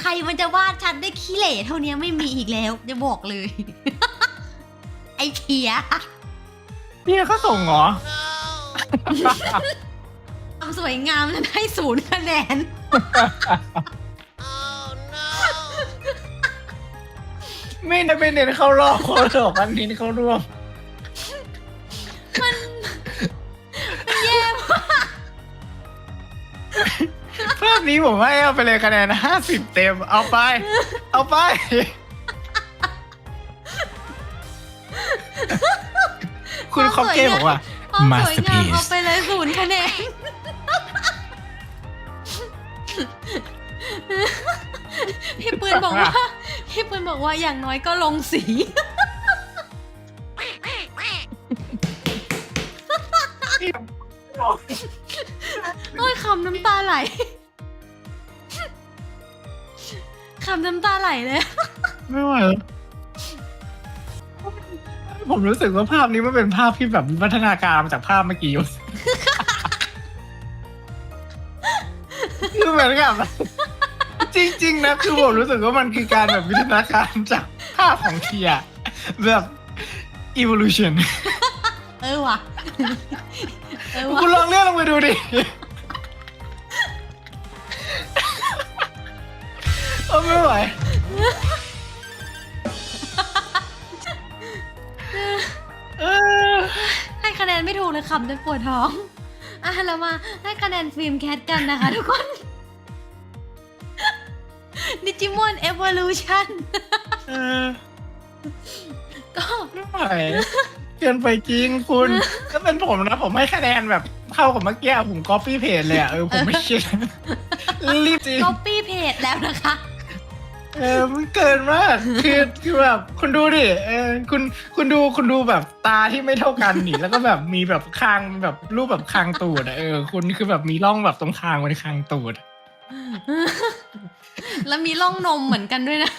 ใครมันจะวาดชัดได้ขี้เหร่เท่านี้ไม่มีอีกแล้วจะบอกเลย ไอ้เพียพี่เขาส่งเหรอความสวยงามนั้นให้ศูนย์คะแนนไม่ได้ไม่เน้นเข้ารอบเขาหรอกอันนี้เขาร่วม ภาพนี้ผมให้เอาไปเลยคะแนนห้าสิบเต็ม เอาไป เอาไป คุณคอปเก้บอกว่า ความสวยงาม Masterpiece เอาไปเลยศูนย์คะแนนพี่ปืนบอกว่าพี่ปืนบอกว่าอย่างน้อยก็ลงสี โอ้ยคำน้ำตาไหลคำน้ำตาไหลเลย ไม่ไหวแล้วผมรู้สึกว่าภาพนี้มันเป็นภาพที่แบบวิวัฒนาการมาจากภาพเมื่อกี้ คือเหมือนกับจริง ๆ นะ คือผมรู้สึกว่ามันคือการแบบวิวัฒนาการจากภาพของเทียแบบ evolution เออว่ะ เออว่ะ คุณลองเลื่อนลงไปดูดิ ไม่ไหวเออให้คะแนนไม่ถูกเลยคำจนปวดท้อง อะเรามาให้คะแนนฟิล์มแคทกันนะคะทุกคน ดิจิมอนเอ o l ลูชันเออก็ไม่ไหวเกินไปจริงคุณถ้าเป็นผมนะ ผมให้คะแนนแบบเท่ากับเมื่อกี้ผมก๊อปปี้เพจเลยอะเออผมไม่เชื่อรีบจริง ก๊อปปี้เพจแล้วนะคะ เออมันเกินมากคือคือแบบคุณดูดิเออคุณคุณดูคุณดูแบบตาที่ไม่เท่ากันนี่แล้วก็แบบมีแบบคางแบบรูปแบบคางตูดอะเออ คุณคือแบบมีร่องแบบตรงคางบนคางตูด แล้วมีร่องนมเหมือนกันด้วยนะ